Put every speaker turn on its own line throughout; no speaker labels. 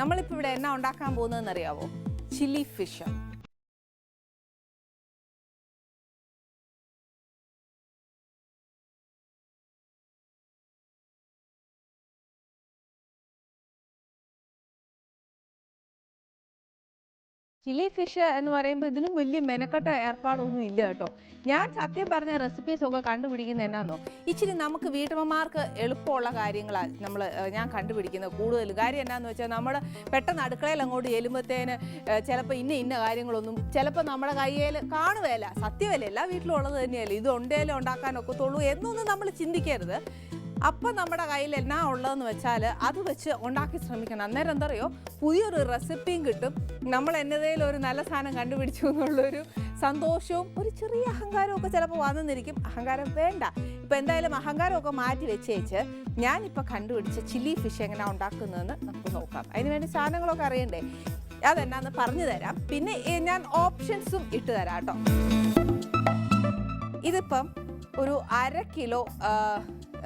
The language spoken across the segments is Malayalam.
നമ്മളിപ്പോൾ ഇവിടെ എന്നാ ഉണ്ടാക്കാൻ പോകുന്നതെന്ന് അറിയാവോ ചില്ലി ഫിഷ്. ചില്ലി ഫിഷ് എന്ന് പറയുമ്പോൾ ഇതിനും വലിയ മെനക്കെട്ട ഏർപ്പാടൊന്നും ഇല്ല കേട്ടോ. ഞാൻ സത്യം പറഞ്ഞ റെസിപ്പീസ് ഒക്കെ കണ്ടുപിടിക്കുന്നത് എന്നാന്നോ? ഇച്ചിരി നമുക്ക് വീട്ടമ്മമാർക്ക് എളുപ്പമുള്ള കാര്യങ്ങളാണ് നമ്മൾ ഞാൻ കണ്ടുപിടിക്കുന്നത് കൂടുതൽ. കാര്യം എന്നാന്ന് വെച്ചാൽ നമ്മൾ പെട്ടെന്ന് അടുക്കളയിൽ അങ്ങോട്ട് ചെല്ലുമ്പോഴത്തേന് ചിലപ്പോൾ ഇന്ന ഇന്ന കാര്യങ്ങളൊന്നും ചിലപ്പോൾ നമ്മുടെ കയ്യിൽ കാണുകയല്ല സത്യമല്ല എല്ലാ വീട്ടിലും ഉള്ളത് തന്നെയല്ലേ? ഇത് ഉണ്ടേലും ഉണ്ടാക്കാൻ ഒക്കത്തുള്ളൂ എന്നൊന്നും നമ്മൾ ചിന്തിക്കരുത്. അപ്പം നമ്മുടെ കയ്യിൽ എന്നാ ഉള്ളതെന്ന് വെച്ചാൽ അത് വെച്ച് ഉണ്ടാക്കി ശ്രമിക്കണം. അന്നേരം എന്താ അറിയോ? പുതിയൊരു റെസിപ്പിയും കിട്ടും. നമ്മൾ എന്നതേലും ഒരു നല്ല സാധനം കണ്ടുപിടിച്ചു എന്നുള്ളൊരു സന്തോഷവും ഒരു ചെറിയ അഹങ്കാരവും ഒക്കെ ചിലപ്പോൾ വന്നെന്നിരിക്കും അഹങ്കാരം വേണ്ട. ഇപ്പം എന്തായാലും അഹങ്കാരമൊക്കെ മാറ്റി വെച്ചേച്ച് ഞാനിപ്പോൾ കണ്ടുപിടിച്ച ചില്ലി ഫിഷ് എങ്ങനെ ഉണ്ടാക്കുന്നതെന്ന് നമുക്ക് നോക്കാം. അതിനുവേണ്ടി സാധനങ്ങളൊക്കെ അറിയണ്ടേ? അതെന്നാന്ന് പറഞ്ഞു തരാം. പിന്നെ ഞാൻ ഓപ്ഷൻസും ഇട്ട് തരാം കേട്ടോ. ഇതിപ്പം ഒരു അര കിലോ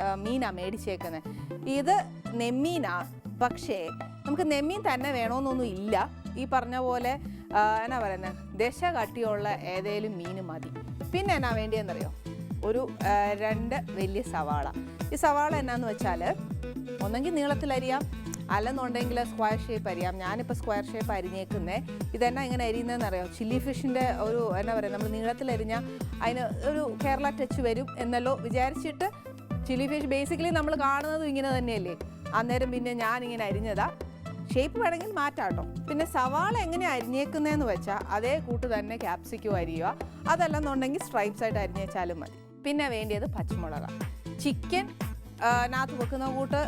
ആ, ആ, മീനാ മേടിച്ചേക്കുന്നത് ഇത് നെമ്മീനാ. പക്ഷേ നമുക്ക് നെമ്മീൻ തന്നെ വേണമെന്നൊന്നും ഇല്ല. ഈ പറഞ്ഞ പോലെ എന്നാ പറയുന്നത് ദശ കട്ടിയുള്ള ഏതേലും മീൻ മതി. പിന്നെ എന്നാ വേണ്ടിയെന്നറിയോ? ഒരു രണ്ട് വലിയ സവാള. ഈ സവാള എന്നാന്ന് വെച്ചാൽ ഒന്നെങ്കിൽ നീളത്തിലരിയാം അല്ലെന്നുണ്ടെങ്കിൽ സ്ക്വയർ ഷേപ്പ് അരിയാം. ഞാനിപ്പോൾ സ്ക്വയർ ഷേപ്പ് അരിഞ്ഞേക്കുന്നേ. ഇതെന്നാ ഇങ്ങനെ അരിയുന്നതെന്ന് അറിയാം ചില്ലി ഫിഷിന്റെ ഒരു എന്താ പറയുക നമ്മൾ നീളത്തിലരിഞ്ഞാൽ അതിന് ഒരു കേരള ടച്ച് വരും എന്നല്ലോ വിചാരിച്ചിട്ട് ചില്ലി ഫിഷ് ബേസിക്കലി നമ്മൾ കാണുന്നതും ഇങ്ങനെ തന്നെയല്ലേ? അന്നേരം പിന്നെ ഞാൻ ഇങ്ങനെ അരിഞ്ഞതാ. ഷേപ്പ് വേണമെങ്കിൽ മാറ്റാട്ടോ. പിന്നെ സവാള എങ്ങനെ അരിഞ്ഞേക്കുന്നതെന്ന് വെച്ചാൽ അതേ കൂട്ട് തന്നെ ക്യാപ്സിക്കും അരിയുക. അതല്ലെന്നുണ്ടെങ്കിൽ സ്ട്രൈപ്സ് ആയിട്ട് അരിഞ്ഞേച്ചാലും മതി. പിന്നെ വേണ്ടിയത് പച്ചമുളക്. ചിക്കൻ നകത്ത് വെക്കുന്ന കൂട്ട്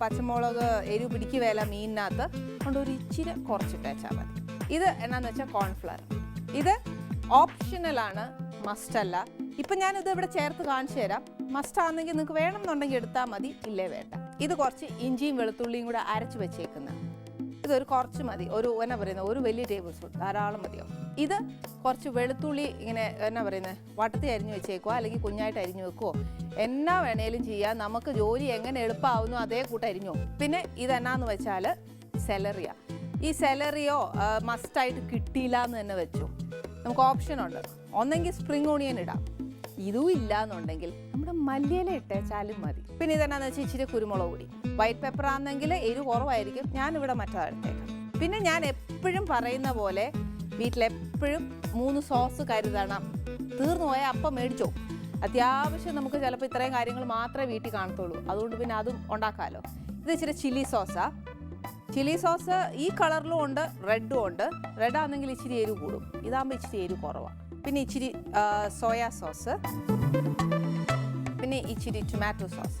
പച്ചമുളക് എരിവ് പിടിക്കുകയില്ല മീനിനകത്ത്. കൊണ്ട് ഒരു ഇച്ചിരി കുറച്ചിട്ടേച്ചാൽ മതി. ഇത് എന്നാന്ന് വെച്ചാൽ കോൺഫ്ലവർ ഇത് ഓപ്ഷണലാണ് മസ്റ്റല്ല ഇപ്പം ഞാനിത് ഇവിടെ ചേർത്ത് കാണിച്ചു തരാം. മസ്റ്റ് ആണെങ്കിൽ നിങ്ങൾക്ക് വേണമെന്നുണ്ടെങ്കിൽ എടുത്താൽ മതി ഇല്ലേ വേണ്ട. ഇത് കുറച്ച് ഇഞ്ചിയും വെളുത്തുള്ളിയും കൂടെ അരച്ച് വെച്ചേക്കുന്ന. ഇതൊരു കുറച്ച് മതി ഒരു എന്നാ പറയുന്നത് ഒരു വലിയ ടേബിൾ സ്പൂൺ ധാരാളം മതിയോ? ഇത് കുറച്ച് വെളുത്തുള്ളി ഇങ്ങനെ എന്നാ പറയുന്നത് വട്ടത്തി അരിഞ്ഞു വെച്ചേക്കോ അല്ലെങ്കിൽ കുഞ്ഞായിട്ട് അരിഞ്ഞു വെക്കുവോ? എന്നാ വേണേലും ചെയ്യാം. നമുക്ക് ജോലി എങ്ങനെ എളുപ്പമാവുന്നു അതേ കൂട്ട് അരിഞ്ഞോ പിന്നെ ഇതെന്നാന്ന് വെച്ചാൽ സെലറിയ. ഈ സെലറിയോ മസ്റ്റായിട്ട് കിട്ടിയില്ല എന്ന് തന്നെ വെച്ചു. നമുക്ക് ഓപ്ഷൻ ഉണ്ട്. ഒന്നെങ്കിൽ സ്പ്രിംഗ് ഓണിയൻ ഇടാം. ഇതും ഇല്ല എന്നുണ്ടെങ്കിൽ നമ്മുടെ മല്ലിയില ഇട്ടേച്ചാലും മതി. പിന്നെ ഇതെന്നാന്ന് വെച്ചാൽ ഇച്ചിരി കുരുമുളക് പൊടി. വൈറ്റ് പെപ്പർ ആണെങ്കിൽ എരിവ് കുറവായിരിക്കും. ഞാനിവിടെ മറ്റേ എടുത്തേക്കാം പിന്നെ ഞാൻ എപ്പോഴും പറയുന്ന പോലെ വീട്ടിലെപ്പോഴും മൂന്ന് സോസ് കരുതണം. തീർന്നു പോയാൽ അപ്പം മേടിച്ചോ. അത്യാവശ്യം നമുക്ക് ചിലപ്പോൾ ഇത്രയും കാര്യങ്ങൾ മാത്രമേ വീട്ടിൽ കാണത്തുള്ളൂ. അതുകൊണ്ട് പിന്നെ അതും ഉണ്ടാക്കാമല്ലോ ഇത് ഇച്ചിരി ചില്ലി സോസാ ചില്ലി സോസ് ഈ കളറിലും ഉണ്ട് റെഡും ഉണ്ട്. റെഡ് ആണെങ്കിൽ ഇച്ചിരി എരിവ് കൂടും. ഇതാകുമ്പോൾ ഇച്ചിരി എരിവ് കുറവാണ് പിന്നെ ഇച്ചിരി സോയാ സോസ്. പിന്നെ ഇച്ചിരി ടൊമാറ്റോ സോസ്.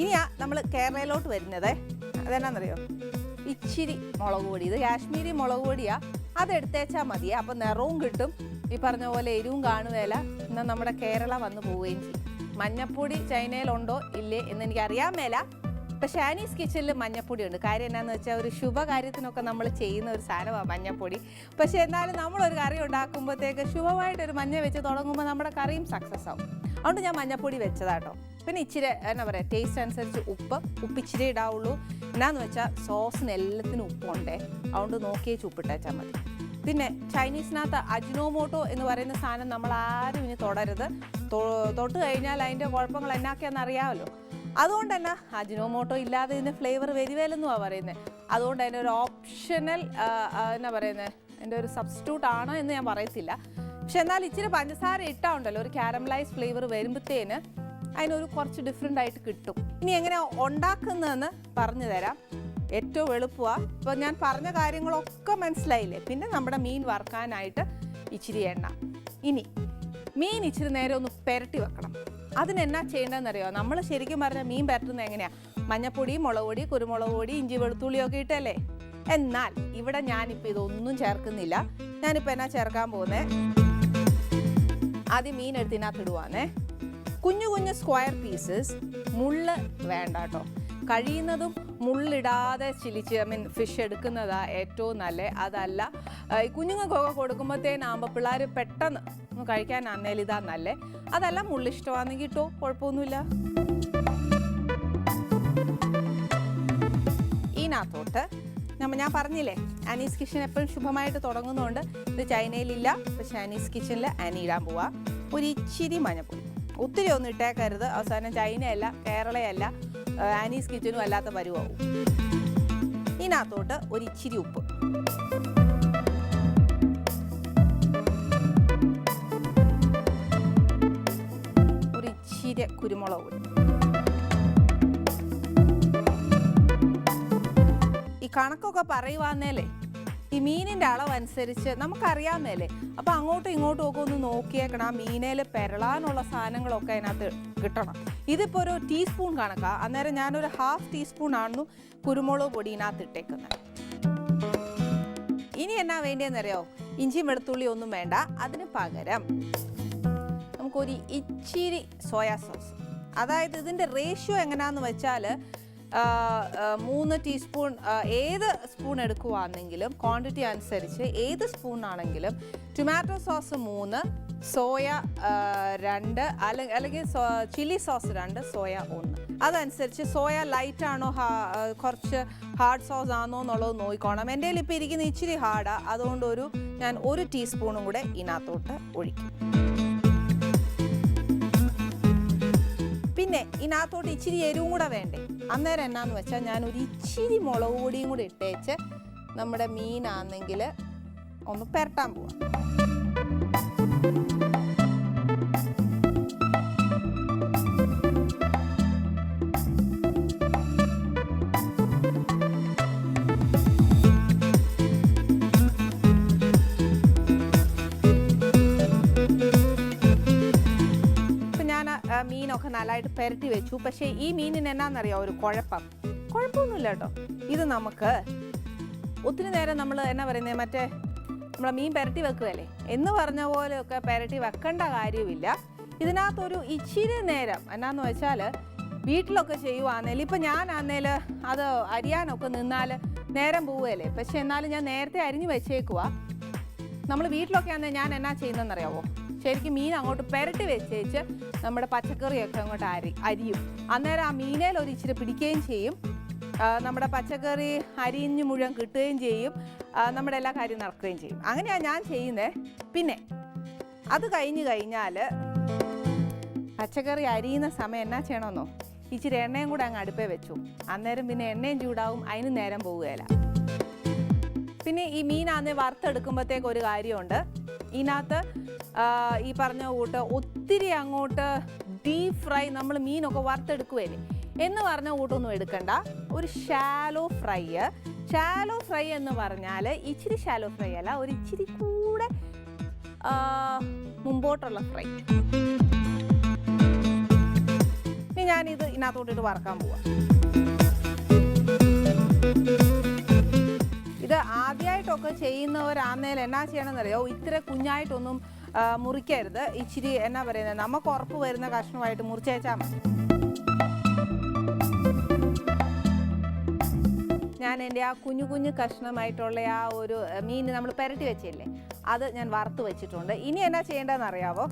ഇനിയാ നമ്മൾ കേരളയിലോട്ട് വരുന്നത് അതെന്നാന്നറിയോ? ഇച്ചിരി മുളക് പൊടി. ഇത് കാശ്മീരി മുളക് പൊടിയാ. അതെടുത്തേച്ചാൽ മതി. അപ്പം നിറവും കിട്ടും. ഈ പറഞ്ഞ പോലെ എരിവും കാണുകയില്ല എന്നാൽ നമ്മുടെ കേരള വന്നു പോവുകയും ചെയ്യും. മഞ്ഞപ്പൊടി ചൈനയിലുണ്ടോ? ഇല്ലേ? എന്ന് എനിക്ക് അറിയാൻ മേല. ഇപ്പം ഷാനീസ് കിച്ചണിൽ മഞ്ഞപ്പൊടി ഉണ്ട് കാര്യം എന്നാന്ന് വെച്ചാൽ ഒരു ശുഭകാര്യത്തിനൊക്കെ നമ്മൾ ചെയ്യുന്ന ഒരു സാധനമാണ് മഞ്ഞപ്പൊടി. പക്ഷേ എന്നാലും നമ്മളൊരു കറി ഉണ്ടാക്കുമ്പോഴത്തേക്ക് ശുഭമായിട്ടൊരു മഞ്ഞ വെച്ച് തുടങ്ങുമ്പോൾ നമ്മുടെ കറിയും സക്സസ് ആവും. അതുകൊണ്ട് ഞാൻ മഞ്ഞപ്പൊടി വെച്ചതാട്ടോ. പിന്നെ ഇച്ചിരി എന്നാ പറയുക ടേസ്റ്റ് അനുസരിച്ച് ഉപ്പ് ഉപ്പ് ഇച്ചിരി ഇടാവുള്ളൂ. എന്നാന്ന് വെച്ചാൽ സോസിന് എല്ലാത്തിനും ഉപ്പുണ്ടേ. അതുകൊണ്ട് നോക്കിയേ ഉപ്പിട്ടേച്ചാൽ മതി. പിന്നെ ചൈനീസിനകത്ത് അജിനോമോട്ടോ എന്ന് പറയുന്ന സാധനം നമ്മൾ ആരും ഇനി തുടരുത്. തൊട്ട് കഴിഞ്ഞാൽ അതിന്റെ കുഴപ്പങ്ങൾ എന്നാക്കിയാന്ന് അറിയാമല്ലോ. അതുകൊണ്ട് തന്നെ അജിനോമോട്ടോ ഇല്ലാതെ ഇതിന് ഫ്ലേവർ വരുവേലെന്നുമാണ് പറയുന്നത് അതുകൊണ്ട് അതിന്റെ ഒരു ഓപ്ഷണൽ എന്നാ പറയുന്നത് എന്റെ ഒരു സബ്സ്റ്റിറ്റ്യൂട്ട് ആണ് എന്ന് ഞാൻ പറയത്തില്ല. പക്ഷെ എന്നാൽ ഇച്ചിരി പഞ്ചസാര ഇട്ടാ ഉണ്ടല്ലോ ഒരു കാരമലൈസ് ഫ്ലേവർ വരുമ്പോഴത്തേന് അതിനൊരു കുറച്ച് ഡിഫറെന്റ് ആയിട്ട് കിട്ടും. ഇനി എങ്ങനെ ഉണ്ടാക്കുന്നതെന്ന് പറഞ്ഞു തരാം. ഏറ്റവും എളുപ്പമാണ് ഇപ്പോൾ ഞാൻ പറഞ്ഞ കാര്യങ്ങളൊക്കെ മനസ്സിലായില്ലേ? പിന്നെ നമ്മുടെ മീൻ വറുക്കാനായിട്ട് ഇച്ചിരി എണ്ണ. ഇനി മീൻ ഇച്ചിരി നേരം ഒന്ന് പെരട്ടി വെക്കണം. അതിനെന്നാ ചെയ്യേണ്ടതെന്നറിയോ നമ്മൾ ശരിക്കും പറഞ്ഞാൽ മീൻ പരത്തുന്നത് എങ്ങനെയാണ് മഞ്ഞപ്പൊടി മുളക് പൊടി കുരുമുളക് പൊടി ഇഞ്ചി വെളുത്തുള്ളിയൊക്കെ ഇട്ടല്ലേ? എന്നാൽ ഇവിടെ ഞാനിപ്പോൾ ഇതൊന്നും ചേർക്കുന്നില്ല. ഞാനിപ്പോൾ എന്നാ ചേർക്കാൻ പോകുന്നത് ആദ്യം മീൻ എടുത്തിനകത്ത് ഇടുവാന്നേ. കുഞ്ഞു കുഞ്ഞു സ്ക്വയർ പീസസ് മുള്ള് വേണ്ട കേട്ടോ. കഴിയുന്നതും മുള്ളിടാതെ ചിലിച്ച് ഐ മീൻ ഫിഷ് എടുക്കുന്നതാണ് ഏറ്റവും നല്ല. അതല്ല ഈ കുഞ്ഞുങ്ങൾക്കൊക്കെ കൊടുക്കുമ്പോഴത്തേനാകുമ്പോൾ പിള്ളേർ പെട്ടെന്ന് ഒന്ന് കഴിക്കാനാന്നേൽ ഇതാ നല്ലേ. അതല്ല മുള്ളിഷ്ടമാണെങ്കിൽ ഇട്ടോ കുഴപ്പമൊന്നുമില്ല. ഇതിനകത്തോട്ട് നമ്മ ഞാൻ പറഞ്ഞില്ലേ അനീസ് കിച്ചൺ എപ്പോഴും ശുഭമായിട്ട് തുടങ്ങുന്നതുകൊണ്ട് ഇത് ചൈനയിലില്ല പക്ഷെ അനീസ് കിച്ചണിൽ അനി ഇടാൻ പോവാം. ഒരു ഇച്ചിരി മഞ്ഞപ്പൊടി. ഒത്തിരി ഒന്നും ഇട്ടേക്കരുത്. അവസാനം ചൈനയല്ല കേരളയല്ല. ആനീസ് കിച്ചനും അല്ലാത്ത പരുവാവും. ഇതിനകത്തോട്ട് ഒരു ഇച്ചിരി ഉപ്പ്. ഒരു ഇച്ചിരി കുരുമുളക് ഈ കണക്കൊക്കെ പറയുവാന്നേലേ ഈ മീനിന്റെ അളവ് അനുസരിച്ച് നമുക്കറിയാമേലേ അപ്പൊ അങ്ങോട്ടും ഇങ്ങോട്ടും ഒക്കെ ഒന്ന് നോക്കിയേക്കണം ആ മീനയിൽ പെരളാനുള്ള സാധനങ്ങളൊക്കെ അതിനകത്ത് കിട്ടണം. ഇതിപ്പോ ഒരു ടീസ്പൂൺ കണക്കാ. അന്നേരം ഞാനൊരു ഹാഫ് ടീസ്പൂൺ ആണെന്നു കുരുമുളക് പൊടി ഇതിനകത്ത് ഇട്ടേക്കുന്നത്. ഇനി എന്നാ വേണ്ടിയെന്നറിയോ? ഇഞ്ചി വെളുത്തുള്ളി ഒന്നും വേണ്ട. അതിന് പകരം നമുക്കൊരു ഇച്ചിരി സോയാ സോസ്. അതായത് ഇതിന്റെ റേഷ്യോ എങ്ങനെയാണെന്ന് വെച്ചാൽ മൂന്ന് ടീസ്പൂൺ ഏത് സ്പൂൺ എടുക്കുവാണെങ്കിലും ക്വാണ്ടിറ്റി അനുസരിച്ച് ഏത് സ്പൂൺ ആണെങ്കിലും ടൊമാറ്റോ സോസ് മൂന്ന് സോയ രണ്ട് അല്ലെ- അല്ലെങ്കിൽ ചില്ലി സോസ് രണ്ട് സോയ ഒന്ന്. അതനുസരിച്ച് സോയ ലൈറ്റ് ആണോ കുറച്ച് ഹാർഡ് സോസ് ആണോ എന്നുള്ളത് നോക്കിക്കോണം. എന്റെ കയ്യിൽ ഇപ്പോൾ ഇരിക്കുന്ന ഇച്ചിരി ഹാർഡാണ് അതുകൊണ്ട് ഒരു ഞാൻ ഒരു ടീസ്പൂണും കൂടെ ഇതിനകത്തോട്ട് ഒഴിക്കും. പിന്നെ ഇതിനകത്തോട്ട് ഇച്ചിരി എരിവും കൂടെ വേണ്ടേ? അന്നേരം എന്നാന്ന് വെച്ചാൽ ഞാൻ ഒരു ഇച്ചിരി മുളക് പൊടിയും കൂടി ഇട്ടേച്ച് നമ്മുടെ മീനാണെങ്കിൽ ഒന്ന് പെരട്ടാൻ പോവാം. നല്ലതായിട്ട് പെരട്ടി വെച്ചു. പക്ഷേ ഈ മീനിന് എന്നാന്നറിയാം? ഒരു കുഴപ്പം. കുഴപ്പമൊന്നുമില്ല കേട്ടോ. ഇത് നമുക്ക് ഒത്തിരി നേരം നമ്മൾ എന്നാ പറയുന്നത് മറ്റേ നമ്മളെ മീൻ പെരട്ടി വെക്കുകയല്ലേ? എന്ന് പറഞ്ഞ പോലെയൊക്കെ പെരട്ടി വെക്കേണ്ട കാര്യമില്ല ഇതിനകത്തൊരു ഇച്ചിരി നേരം എന്നാന്ന് വെച്ചാൽ വീട്ടിലൊക്കെ ചെയ്യുവാന്നേൽ ഇപ്പം ഞാനാന്നേൽ അത് അരിയാനൊക്കെ നിന്നാൽ നേരം പോവുകയല്ലേ? പക്ഷെ എന്നാലും ഞാൻ നേരത്തെ അരിഞ്ഞു വെച്ചേക്കുവാ. നമ്മൾ വീട്ടിലൊക്കെ ആണെങ്കിൽ ഞാൻ എന്നാ ചെയ്യുന്നതെന്നറിയാവോ? ശരിക്കും മീൻ അങ്ങോട്ട് പെരട്ടി വെച്ചേച്ച് നമ്മുടെ പച്ചക്കറിയൊക്കെ അങ്ങോട്ട് അരി അരിയും. അന്നേരം ആ മീനേൽ ഒരു ഇച്ചിരി പിടിക്കുകയും ചെയ്യും. നമ്മുടെ പച്ചക്കറി അരിഞ്ഞ് മുഴുവൻ കിട്ടുകയും ചെയ്യും. നമ്മുടെ എല്ലാ കാര്യം നടക്കുകയും ചെയ്യും. അങ്ങനെയാണ് ഞാൻ ചെയ്യുന്നത് പിന്നെ അത് കഴിഞ്ഞ് കഴിഞ്ഞാൽ പച്ചക്കറി അരിയുന്ന സമയം എന്നാ ചെയ്യണമെന്നോ? ഇച്ചിരി എണ്ണയും കൂടെ അങ്ങ് അടുപ്പേ വെച്ചു. അന്നേരം പിന്നെ എണ്ണയും ചൂടാവും അതിന് നേരം പോവുകയില്ല. പിന്നെ ഈ മീനാന്ന് വറുത്തെടുക്കുമ്പോഴത്തേക്ക് ഒരു കാര്യമുണ്ട്. ഇതിനകത്ത് ഈ പറഞ്ഞ കൂട്ട് ഒത്തിരി അങ്ങോട്ട് ഡീപ് ഫ്രൈ നമ്മൾ മീനൊക്കെ വറുത്തെടുക്കുവല്ലേ? എന്ന് പറഞ്ഞ കൂട്ടൊന്നും എടുക്കണ്ട. ഒരു ഷാലോ ഫ്രൈ ഷാലോ ഫ്രൈ എന്ന് പറഞ്ഞാൽ ഇച്ചിരി ഷാലോ ഫ്രൈ അല്ല ഒരു ഇച്ചിരി കൂടെ മുമ്പോട്ടുള്ള ഫ്രൈ ഇനി ഞാനിത് ഇതിനകത്തോട്ടിട്ട് വറക്കാൻ പോവാം. ഇത് ആദ്യമായിട്ടൊക്കെ ചെയ്യുന്നവരാന്നേൽ എന്നാ ചെയ്യണമെന്ന് ചെയ്യണമെന്നറിയോ ഇത്ര കുഞ്ഞായിട്ടൊന്നും മുറിക്കരുത്. ഇച്ചിരി എന്നാ പറയുന്നത് നമുക്ക് ഉറപ്പ് വരുന്ന കഷ്ണമായിട്ട് മുറിച്ചേച്ചാൽ മതി. ഞാൻ എന്റെ ആ കുഞ്ഞു കുഞ്ഞു കഷ്ണമായിട്ടുള്ള ആ ഒരു മീൻ നമ്മൾ പുരട്ടി വെച്ചില്ലേ? അത് ഞാൻ വറുത്ത് വെച്ചിട്ടുണ്ട്. ഇനി എന്നാ ചെയ്യേണ്ടതെന്ന് അറിയാവോ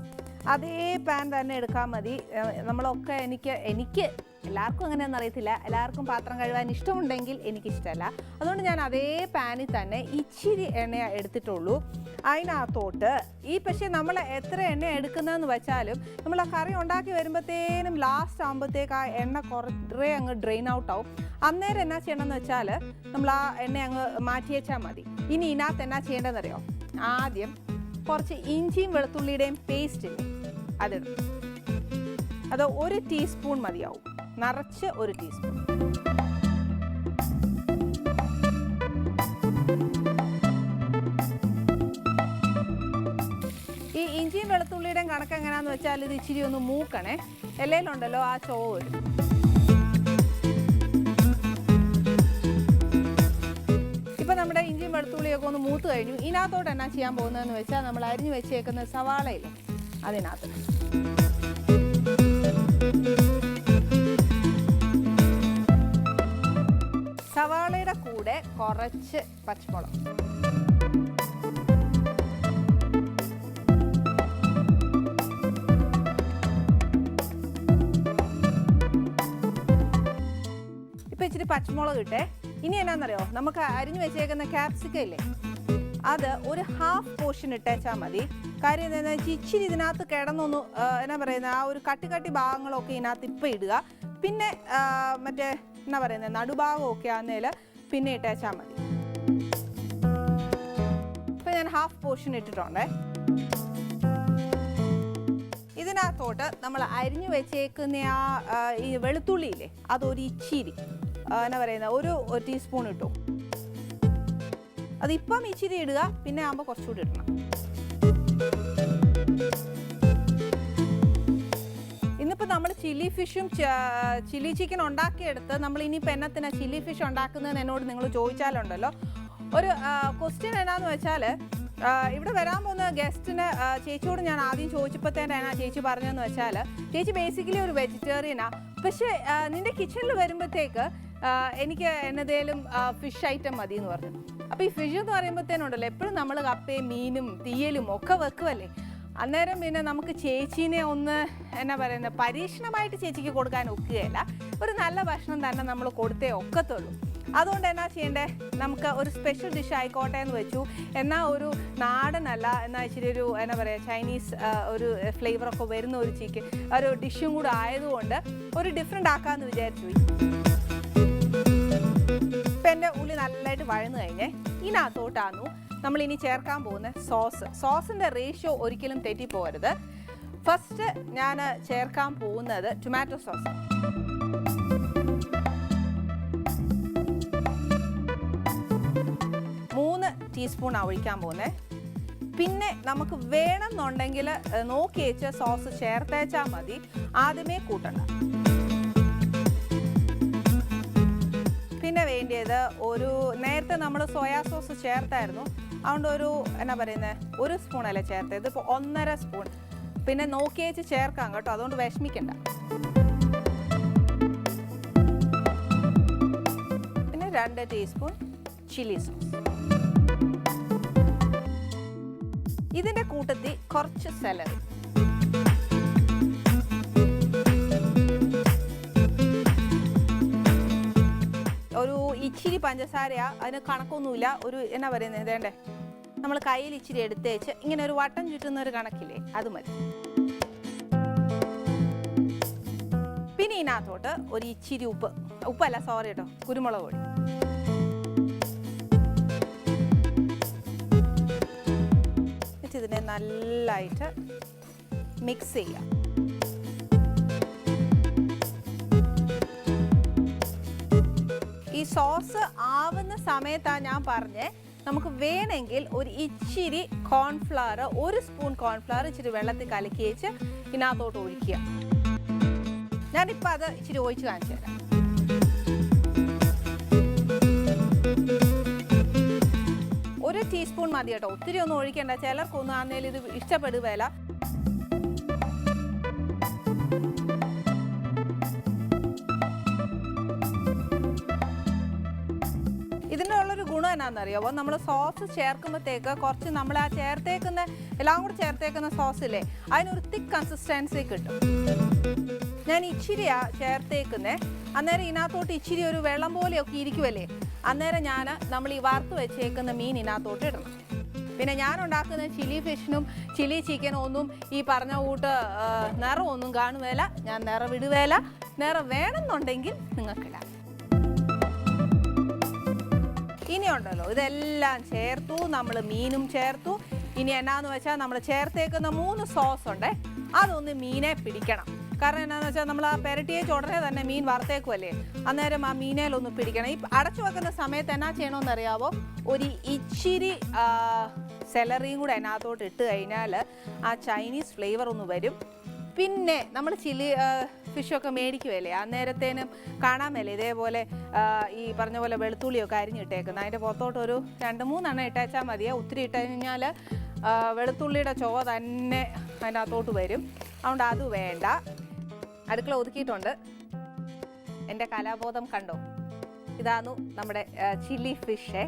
അതേ പാൻ തന്നെ എടുക്കാൻ മതി. നമ്മളൊക്കെ എനിക്ക് എനിക്ക് എല്ലാവർക്കും അങ്ങനെയൊന്നും അറിയത്തില്ല. എല്ലാവർക്കും പാത്രം കഴുകാൻ ഇഷ്ടമുണ്ടെങ്കിൽ എനിക്കിഷ്ടമല്ല. അതുകൊണ്ട് ഞാൻ അതേ പാനിൽ തന്നെ ഇച്ചിരി എണ്ണ എടുത്തിട്ടുള്ളൂ. അതിനകത്തോട്ട് ഈ പക്ഷേ നമ്മൾ എത്ര എണ്ണ എടുക്കുന്നതെന്ന് വെച്ചാലും നമ്മൾ ആ കറി ഉണ്ടാക്കി വരുമ്പോഴത്തേനും ലാസ്റ്റ് ആകുമ്പോഴത്തേക്ക് ആ എണ്ണ കുറേ അങ്ങ് ഡ്രെയിൻ ഔട്ട് ആവും. അന്നേരം എന്നാ ചെയ്യണമെന്ന് വെച്ചാൽ നമ്മൾ ആ എണ്ണ അങ്ങ് മാറ്റി വെച്ചാൽ മതി. ഇനി ഇതിനകത്ത് എന്നാ ചെയ്യേണ്ടതെന്നറിയോ? ആദ്യം കുറച്ച് ഇഞ്ചിയും വെളുത്തുള്ളിയുടെയും പേസ്റ്റ് അതിടും അത് ഒരു ടീസ്പൂൺ മതിയാവും. നിറച്ച് ഒരു ടീസ്പൂൺ ഈ ഇഞ്ചിയും വെളുത്തുള്ളിയുടെയും കണക്ക് എങ്ങനെയാന്ന് വെച്ചാൽ ഇത് ഇച്ചിരി ഒന്ന് മൂക്കണേ. എല്ലയിലുണ്ടല്ലോ ആ ചോവ് വരും. ഇപ്പൊ നമ്മുടെ ഇഞ്ചിയും വെളുത്തുള്ളിയൊക്കെ ഒന്ന് മൂത്ത് കഴിഞ്ഞു. ഇതിനകത്തോട്ട് എന്നാ ചെയ്യാൻ പോകുന്നതെന്ന് വെച്ചാൽ നമ്മൾ അരിഞ്ഞു വെച്ചേക്കുന്ന സവാളയില്ലേ അതിനകത്ത്. സവാളയുടെ കൂടെ കുറച്ച് പച്ചമുളക്. ഇപ്പൊ ഇച്ചിരി പച്ചമുളക് ഇട്ടേ. ഇനി എന്നാന്നറിയോ? നമുക്ക് അരിഞ്ഞു വെച്ചേക്കുന്ന ക്യാപ്സിക്ക ഇല്ലേ? അത് ഒരു ഹാഫ് പോർഷൻ ഇട്ടേച്ചാൽ മതി. കാര്യം എന്താണെന്ന് വെച്ചാൽ ഇച്ചിരി ഇതിനകത്ത് കിടന്നൊന്ന് എന്നാ പറയുന്നത് ആ ഒരു കട്ടി കട്ടി ഭാഗങ്ങളൊക്കെ ഇതിനകത്ത് ഇപ്പം ഇടുക. പിന്നെ മറ്റേ എന്നാ പറയുന്നത് നടുഭാഗമൊക്കെ ആന്നേൽ പിന്നെ ഇട്ടേച്ചാൽ മതി. ഇപ്പം ഞാൻ ഹാഫ് പോർഷൻ ഇട്ടിട്ടുണ്ടേ. ഇതിനകത്തോട്ട് നമ്മൾ അരിഞ്ഞു വെച്ചേക്കുന്ന ആ, ഈ വെളുത്തുള്ളിയില്ലേ അതൊരു ഇച്ചിരി എന്നാ പറയുന്നത് ഒരു ടീസ്പൂൺ ഇട്ടു. അതിപ്പം ഇച്ചിരി ഇടുക പിന്നെ ആകുമ്പോൾ കുറച്ചുകൂടി ഇടണം. ഇന്നിപ്പോൾ നമ്മൾ ചില്ലി ഫിഷും ചില്ലി ചിക്കൻ ഉണ്ടാക്കിയെടുത്ത് നമ്മൾ ഇനിയിപ്പോൾ എന്നത്തിന ചില്ലി ഫിഷ് ഉണ്ടാക്കുന്നതെന്ന് എന്നോട് നിങ്ങൾ ചോദിച്ചാലുണ്ടല്ലോ. ഒരു ക്വസ്റ്റ്യൻ എന്നാന്ന് വെച്ചാൽ ഇവിടെ വരാൻ പോകുന്ന ഗസ്റ്റിന് ചേച്ചിയോട് ഞാൻ ആദ്യം ചോദിച്ചപ്പോഴത്തേനാ ചേച്ചി പറഞ്ഞതെന്ന് വെച്ചാൽ ചേച്ചി ബേസിക്കലി ഒരു വെജിറ്റേറിയനാ പക്ഷേ ആ, നിന്റെ കിച്ചണിൽ വരുമ്പോഴത്തേക്ക് ആ, എനിക്ക് എന്നതേലും ഫിഷ് ഐറ്റം മതി എന്ന് പറഞ്ഞു. അപ്പോൾ ഈ ഫിഷ് എന്ന് പറയുമ്പോഴത്തേനുണ്ടല്ലോ എപ്പോഴും നമ്മൾ കപ്പയും മീനും തീയലും ഒക്കെ വെക്കുമല്ലേ അന്നേരം പിന്നെ നമുക്ക് ചേച്ചീനെ ഒന്ന് എന്നാ പറയുന്നത് പരീക്ഷണമായിട്ട് ചേച്ചിക്ക് കൊടുക്കാൻ ഒക്കുകയില്ല. ഒരു നല്ല ഭക്ഷണം തന്നെ നമ്മൾ കൊടുത്തേ ഒക്കത്തുള്ളൂ. അതുകൊണ്ട് എന്നാ ചെയ്യണ്ടേ? നമുക്ക് ഒരു സ്പെഷ്യൽ ഡിഷ് ആയിക്കോട്ടെ എന്ന് വെച്ചു. എന്നാൽ ഒരു നാടനല്ല എന്നാ ഇച്ചിരി ഒരു എന്നാ പറയുക ചൈനീസ് ഒരു ഫ്ലേവറൊക്കെ വരുന്ന ഒരു ചിക്കൻ ഒരു ഡിഷും കൂടെ ആയതുകൊണ്ട് ഒരു ഡിഫറെന്റ് ആക്കാമെന്ന് വിചാരിച്ചു ഇപ്പം നല്ലതായിട്ട് വഴന്നു കഴിഞ്ഞേ ഇതിനകത്തോട്ടാന്നു നമ്മൾ ഇനി ചേർക്കാൻ പോകുന്ന സോസ്. സോസിന്റെ റേഷ്യോ ഒരിക്കലും തെറ്റിപ്പോകരുത്. ഫസ്റ്റ് ഞാൻ ചേർക്കാൻ പോകുന്നത് ടൊമാറ്റോ സോസ് മൂന്ന് ടീസ്പൂൺ ഒഴിക്കാൻ പോകുന്നത് പിന്നെ നമുക്ക് വേണമെന്നുണ്ടെങ്കിൽ നോക്കി വെച്ച് സോസ് ചേർത്തേച്ചാൽ മതി. ആദ്യമേ കൂട്ടണ്ട. വേണ്ടിയത് ഒരു നേരത്തെ നമ്മൾ സോയാ സോസ് ചേർത്തായിരുന്നു. അതുകൊണ്ട് ഒരു എന്നാ പറയുന്നത് ഒരു സ്പൂൺ അല്ലേ ചേർത്തത് ഇതിപ്പോൾ ഒന്നര സ്പൂൺ പിന്നെ നോക്കിയേച്ച് ചേർക്കാം കേട്ടോ അതുകൊണ്ട് വിഷമിക്കണ്ട. പിന്നെ രണ്ട് ടീസ്പൂൺ ചില്ലി സോസ് ഇതിന്റെ കൂട്ടത്തിൽ കുറച്ച് സെലറി ഒരു ഇച്ചിരി പഞ്ചസാരയാ അതിന് കണക്കൊന്നുമില്ല. ഒരു എന്നാ പറയുന്നത് ഇതേണ്ടേ നമ്മൾ കയ്യിൽ ഇച്ചിരി എടുത്തേച്ച് ഇങ്ങനെ ഒരു വട്ടം ചുറ്റുന്ന ഒരു കണക്കില്ലേ അത് മതി. പിന്നെ ഇതിനകത്തോട്ട് ഒരു ഇച്ചിരി ഉപ്പ്. ഉപ്പല്ല സോറി കേട്ടോ കുരുമുളക് പൊടി. ഇതിനെ നല്ലതായിട്ട് മിക്സ് ചെയ്യാം ഈ സോസ് ആവുന്ന സമയത്താണ് ഞാൻ പറഞ്ഞേ. നമുക്ക് വേണമെങ്കിൽ ഒരു ഇച്ചിരി കോൺഫ്ലവർ ഒരു സ്പൂൺ കോൺഫ്ലവർ ഇച്ചിരി വെള്ളത്തിൽ കലക്കി വെച്ച് ഇതിനകത്തോട്ട് ഒഴിക്കുക. ഞാനിപ്പോൾ അത് ഇച്ചിരി ഒഴിച്ച് കാണിച്ചു തരാം. ഒരു ടീസ്പൂൺ മതി കേട്ടോ. ഒത്തിരി ഒന്നും ഒഴിക്കേണ്ട. ചിലർക്കൊന്നും ആണെങ്കിൽ ഇത് ഇഷ്ടപ്പെടുകയില്ല. ഗുണം എന്നാണെന്നറിയാമോ നമ്മൾ സോസ് ചേർക്കുമ്പോഴത്തേക്ക് കുറച്ച് നമ്മൾ ആ ചേർത്തേക്കുന്ന എല്ലാം കൂടി ചേർത്തേക്കുന്ന സോസ് ഇല്ലേ അതിനൊരു തിക്ക് കൺസിസ്റ്റൻസി കിട്ടും. ഞാൻ ഇച്ചിരിയാ ചേർത്തേക്കുന്നത് അന്നേരം ഇതിനകത്തോട്ട് ഇച്ചിരി ഒരു വെള്ളം പോലെയൊക്കെ ഇരിക്കുമല്ലേ അന്നേരം ഞാൻ നമ്മൾ ഈ വറുത്ത് വെച്ചേക്കുന്ന മീൻ ഇതിനകത്തോട്ട് ഇടണം. പിന്നെ ഞാൻ ഉണ്ടാക്കുന്ന ചില്ലി ഫിഷിനും ചില്ലി ചിക്കനും ഒന്നും ഈ പറഞ്ഞ കൂട്ട് നിറമൊന്നും കാണുവേല. ഞാൻ നിറവിടുവേല നിറം വേണമെന്നുണ്ടെങ്കിൽ നിങ്ങൾക്കിടാം. ഇനിയുണ്ടല്ലോ. ഇതെല്ലാം ചേർത്തു നമ്മൾ മീനും ചേർത്തു. ഇനി എന്നാന്ന് വെച്ചാൽ നമ്മൾ ചേർത്തേക്കുന്ന മൂന്ന് സോസ് ഉണ്ട് അതൊന്ന് മീനെ പിടിക്കണം. കാരണം എന്നാന്ന് വെച്ചാൽ നമ്മൾ ആ പെരട്ടിയേച്ച് ഉടനെ തന്നെ മീൻ വറുത്തേക്കുമല്ലേ അന്നേരം ആ മീനേലൊന്ന് പിടിക്കണം. ഈ അടച്ചു വെക്കുന്ന സമയത്ത് എന്നാ ചെയ്യണമെന്ന് അറിയാവോ ഒരു ഇച്ചിരി സെലറിയും കൂടെ അതിനകത്തോട്ട് ഇട്ട് കഴിഞ്ഞാൽ ആ ചൈനീസ് ഫ്ലേവർ ഒന്ന് വരും. പിന്നെ നമ്മൾ ചില്ലി ഫിഷൊക്കെ മേടിക്കുമല്ലേ കാണാൻ മേലെ ഇതേപോലെ ഈ പറഞ്ഞ പോലെ വെളുത്തുള്ളിയൊക്കെ അരിഞ്ഞിട്ടേക്കുന്നത് അതിന്റെ പുറത്തോട്ട് ഒരു രണ്ട് മൂന്നെണ്ണം ഇട്ടേച്ചാൽ മതിയെ ഒത്തിരി ഇട്ട് കഴിഞ്ഞാൽ വെളുത്തുള്ളിയുടെ ചുവ തന്നെ അതിനകത്തോട്ട് വരും. അതുകൊണ്ട് അത് വേണ്ട. അടുക്കള ഒതുക്കിയിട്ടുണ്ട്. എന്റെ കലാബോധം കണ്ടോ? ഇതാണ് നമ്മുടെ ചില്ലി ഫിഷ്.